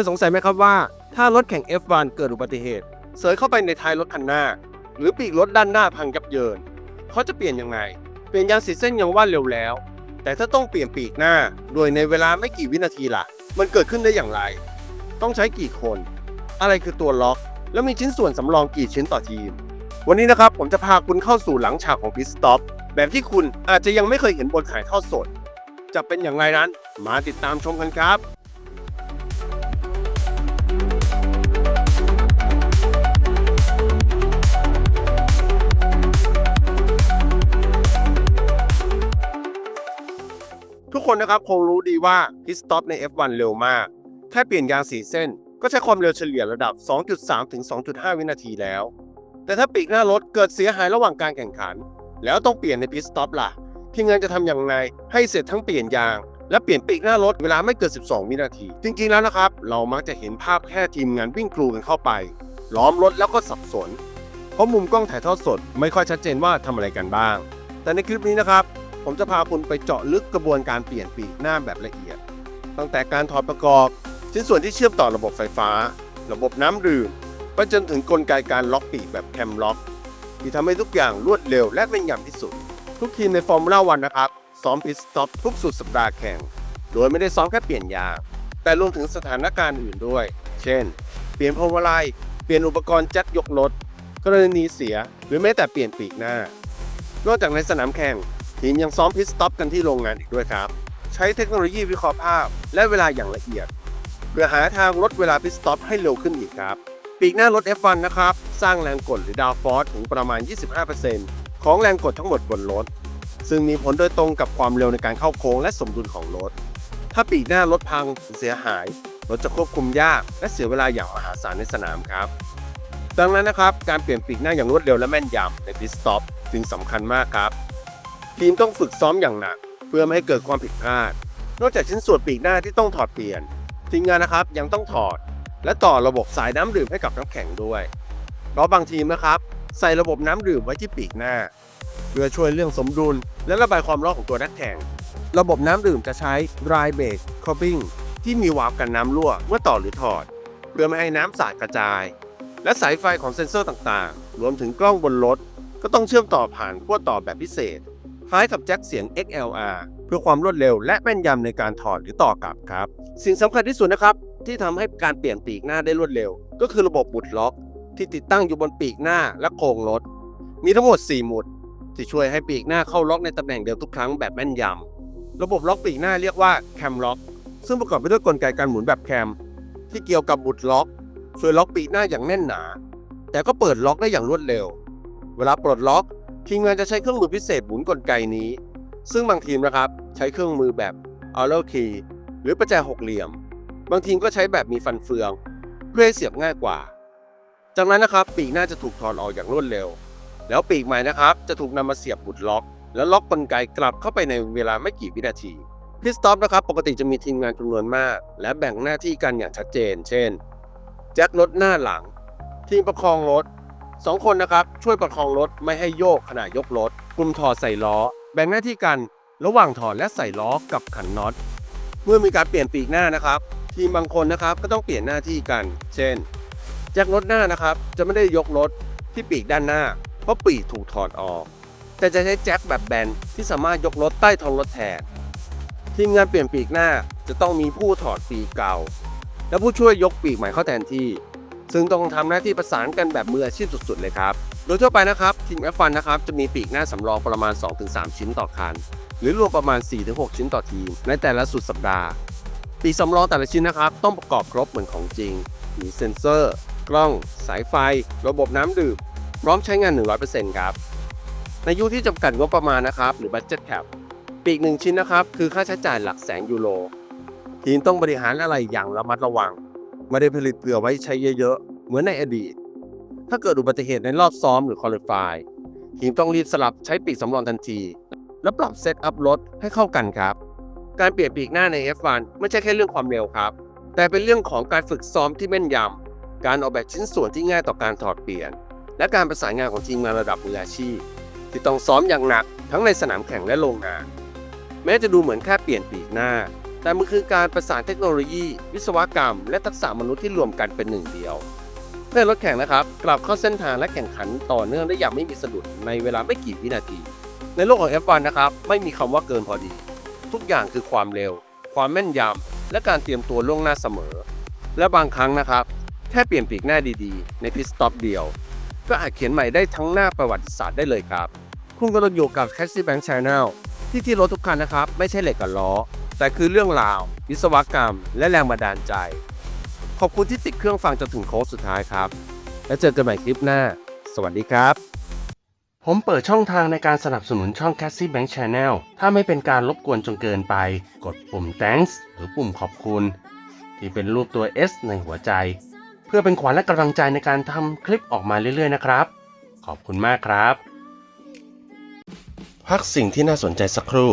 ยสงสัยไหมครับว่า ถ้ารถแข่ง F1 เกิดอุบัติเหตุ เสยเข้าไปในท้ายรถคันหน้า หรือปีกรถด้านหน้าพังยับเยิน เขาจะเปลี่ยนยังไง เปลี่ยนยางสีเส้นยังว่าเร็วแล้ว แต่ถ้าต้องเปลี่ยนปีกหน้า โดยในเวลาไม่กี่วินาทีล่ะ มันเกิดขึ้นได้อย่างไร ต้องใช้กี่คน อะไรคือตัวล็อก แล้วมีชิ้นส่วนสำรองกี่ชิ้นต่อทีม วันนี้นะครับผมจะพาคุณเข้าสู่หลังฉากของพิสต็อปแบบที่คุณอาจจะยังไม่เคยเห็นบนถ่ายทอดสด จะเป็นอย่างไรนั้น มาติดตามชมกันครับ ทุกคนนะครับคงรู้ดีว่าพิสต็อปใน F1 เร็วมาก แค่เปลี่ยนยางสีเส้น ก็ใช้ความเร็วเฉลี่ยระดับ 2.3 ถึง 2.5 วินาทีแล้ว แต่ถ้าปีกหน้ารถเกิดเสียหายระหว่างการแข่งขัน แล้วต้องเปลี่ยนในพิสต็อปล่ะทีมงานจะทำอย่างไรให้เสร็จทั้งเปลี่ยนยางและเปลี่ยนปีกหน้ารถเวลาไม่เกิน 12 วินาที จริงๆ แล้วนะครับ เรามักจะเห็นภาพแค่ทีมงานวิ่งกรูกันเข้าไป ล้อมรถแล้วก็สับสน เพราะมุมกล้องถ่ายทอดสดไม่ค่อยชัดเจนว่าทำอะไรกันบ้าง แต่ในคลิปนี้นะครับ ผมจะพาคุณไปเจาะลึกกระบวนการเปลี่ยนปีกหน้าแบบละเอียด ตั้งแต่การถอดประกอบ ชิ้นส่วนที่เชื่อมต่อระบบไฟฟ้า ระบบน้ำดื่มไปจนถึงกลไกการล็อกปีกแบบแคมล็อก ที่ทำให้ทุกอย่างรวดเร็วและแม่นยำที่สุด ทุกทีมในฟอร์มูล่าวันนะครับซ้อมพิสต็อปทุกสุดสัปดาห์แข่ง โดยไม่ได้ซ้อมแค่เปลี่ยนยางแต่รวมถึงสถานการณ์อื่นด้วย เช่น เปลี่ยนพวงมาลัยเปลี่ยนอุปกรณ์จัดยกรถ กรณีเสีย หรือแม้แต่เปลี่ยนปีกหน้านอกจากในสนามแข่ง ทีมยังซ้อมพิสต็อปกันที่โรงงานอีกด้วยครับ ใช้เทคโนโลยีวิเคราะห์ภาพ และเวลาอย่างละเอียดเพื่อหาทางลดเวลาพิสต็อปให้เร็วขึ้นอีกครับ ปีกหน้ารถ F1 นะครับ สร้างแรงกดหรือดาวฟอร์สถึงประมาณ 25%ของแรงกดทั้งหมดบนรถ ซึ่งมีผลโดยตรงกับความเร็วในการเข้าโค้งและสมดุลของรถ ถ้าปีกหน้ารถพังเสียหาย รถจะควบคุมยาก และเสียเวลาอย่างมหาศาลในสนามครับ ดังนั้นนะครับการเปลี่ยนปีกหน้าอย่างรวดเร็วและแม่นยำในพิสต็อปจึงสำคัญมากครับ ทีมต้องฝึกซ้อมอย่างหนัก เพื่อไม่ให้เกิดความผิดพลาด นอกจากชิ้นส่วนปีกหน้าที่ต้องถอดเปลี่ยน ทีมงานนะครับยังต้องถอด และต่อระบบสายน้ำดื่มให้กับนักแข่งด้วย เพราะบางทีมนะครับ ใส่ระบบน้ำดื่มไว้ที่ปีกหน้า เพื่อช่วยเรื่องสมดุล และระบายความร้อนของตัวนักแข่ง ระบบน้ำดื่มจะใช้ dry base cupping ที่มีวาล์วกันน้ำรั่วเมื่อต่อหรือถอด เพื่อไม่ให้น้ำสาดกระจาย และสายไฟของเซ็นเซอร์ต่างๆ รวมถึงกล้องบนรถก็ต้องเชื่อมต่อผ่านขั้วต่อแบบพิเศษ คล้ายกับแจ็คเสียง XLR เพื่อความรวดเร็วและแม่นยำในการถอดหรือต่อกลับครับ สิ่งสำคัญที่สุดนะครับ ที่ทำให้การเปลี่ยนปีกหน้าได้รวดเร็ว ก็คือระบบหมุดล็อก ที่ติดตั้งอยู่บนปีกหน้าและโครงรถ มีทั้งหมด 4 หมุด ที่ช่วยให้ปีกหน้าเข้าล็อกในตำแหน่งเดิมทุกครั้งแบบแม่นยำระบบล็อกปีกหน้าเรียกว่าแคมล็อกซึ่งประกอบไปด้วยกลไกการหมุนแบบแคม ที่เกี่ยวกับหมุดล็อกช่วยล็อกปีกหน้าอย่างแน่นหนา แต่ก็เปิดล็อกได้อย่างรวดเร็ว เวลาปลดล็อก ทีมงานจะใช้เครื่องมือพิเศษหมุนกลไกนี้ ซึ่งบางทีมนะครับใช้เครื่องมือแบบ a l l o key หรือประแจหกเหลี่ยม บางทีมก็ใช้แบบมีฟันเฟือง เพื่อให้เสียบง่ายกว่า จากนั้นนะครับปีกหน้าจะถูกถอดออกอย่างรวดเร็ว แล้วปีกใหม่นะครับจะถูกนำมาเสียบบุดล็อก แล้วล็อกกลไกกลับเข้าไปในเวลาไม่กี่วินาทีพิสต็อปนะครับปกติจะมีทีมงานจำนวนมาก และแบ่งหน้าที่กันอย่างชัดเจน เช่น แจ็ครถหน้าหลัง ทีมประคองรถ สองคนนะครับช่วยประคองรถไม่ให้โยกขณะยกรถ กลุ่มถอดใส่ล้อ แบ่งหน้าที่กันระหว่างถอดและใส่ล้อกับขันน็อต เมื่อมีการเปลี่ยนปีกหน้านะครับ ทีมบางคนนะครับก็ต้องเปลี่ยนหน้าที่กัน เช่นแจ็ครถหน้านะครับจะไม่ได้ยกรถที่ปีกด้านหน้า เพราะปีกถูกถอดออก แต่จะใช้แจ็คแบบแบนที่สามารถยกรถใต้ท้องรถแทนทีมงานเปลี่ยนปีกหน้าจะต้องมีผู้ถอดปีกเก่า และผู้ช่วยยกปีกใหม่เข้าแทนที่ ซึ่งต้องทำหน้าที่ประสานกันแบบมืออาชีพสุดๆ เลยครับ โดยทั่วไปนะครับทีม F1 นนะครับจะมีปีกหน้าสำรองประมาณ 2-3 ชิ้นต่อคัน หรือรวมประมาณ 4-6 ชิ้นต่อทีม ในแต่ละสุดสัปดาห์ปีกสำรองแต่ละชิ้นนะครับต้องประกอบครบเหมือนของจริง มีเซ็นเซอร์ กล้อง สายไฟ ระบบน้ำดื่มพร้อมใช้งาน 100%ครับในยุคที่จำกัดงบประมาณนะครับหรือ budget cap ปีกหนึ่งชิ้นนะครับคือค่าใช้จ่ายหลักแสนยูโรทีมต้องบริหารอะไรอย่างระมัดระวัง ไม่ได้ผลิตเผื่อไว้ใช้เยอะๆ เหมือนในอดีต ถ้าเกิดอุบัติเหตุในรอบซ้อมหรือคอลิฟายทีมต้องรีบสลับใช้ปีกสำรองทันที และปรับเซตอัพรถให้เข้ากันครับ การเปลี่ยนปีกหน้าใน F1 ไม่ใช่แค่เรื่องความเร็วครับ แต่เป็นเรื่องของการฝึกซ้อมที่แม่นยำการออกแบบชิ้นส่วนที่ง่ายต่อการถอดเปลี่ยน และการประสานงานของทีมงานระดับมืออาชีพ ที่ต้องซ้อมอย่างหนักทั้งในสนามแข่งและโรงงาน แม้จะดูเหมือนแค่เปลี่ยนปีกหน้า แต่มันคือการประสานเทคโนโลยี วิศวกรรม และทักษะมนุษย์ที่รวมกันเป็นหนึ่งเดียวเพื่อรถแข่งนะครับ กลับเข้าเส้นทางและแข่งขันต่อเนื่องได้อย่างไม่มีสะดุดในเวลาไม่กี่วินาที ในโลกของ F1 นะครับ ไม่มีคำว่าเกินพอดี ทุกอย่างคือความเร็ว ความแม่นยำและการเตรียมตัวล่วงหน้าเสมอ และบางครั้งนะครับ แค่เปลี่ยนปีกหน้าดีๆ ในพิสต็อปเดียว ก็อาจเขียนใหม่ได้ทั้งหน้าประวัติศาสตร์ได้เลยครับ คุณกำลังอยู่กับ c a s s i e Bank Channel ที่ที่รถทุกคันนะครับ ไม่ใช่เหล็กกับล้อ แต่คือเรื่องราว วิศวกรรม และแรงบันดาลใจ ขอบคุณที่ติดเครื่องฟังจนถึงโค้งสุดท้ายครับ แล้วเจอกันใหม่คลิปหน้า สวัสดีครับ ผมเปิดช่องทางในการสนับสนุนช่อง c a s s i e Bank Channel ถ้าไม่เป็นการรบกวนจนเกินไป กดปุ่ม thanks หรือปุ่มขอบคุณ ที่เป็นรูปตัว S ในหัวใจ เพื่อเป็นขวัญและกำลังใจในการทำคลิปออกมาเรื่อยๆนะครับ ขอบคุณมากครับ พักสิ่งที่น่าสนใจสักครู่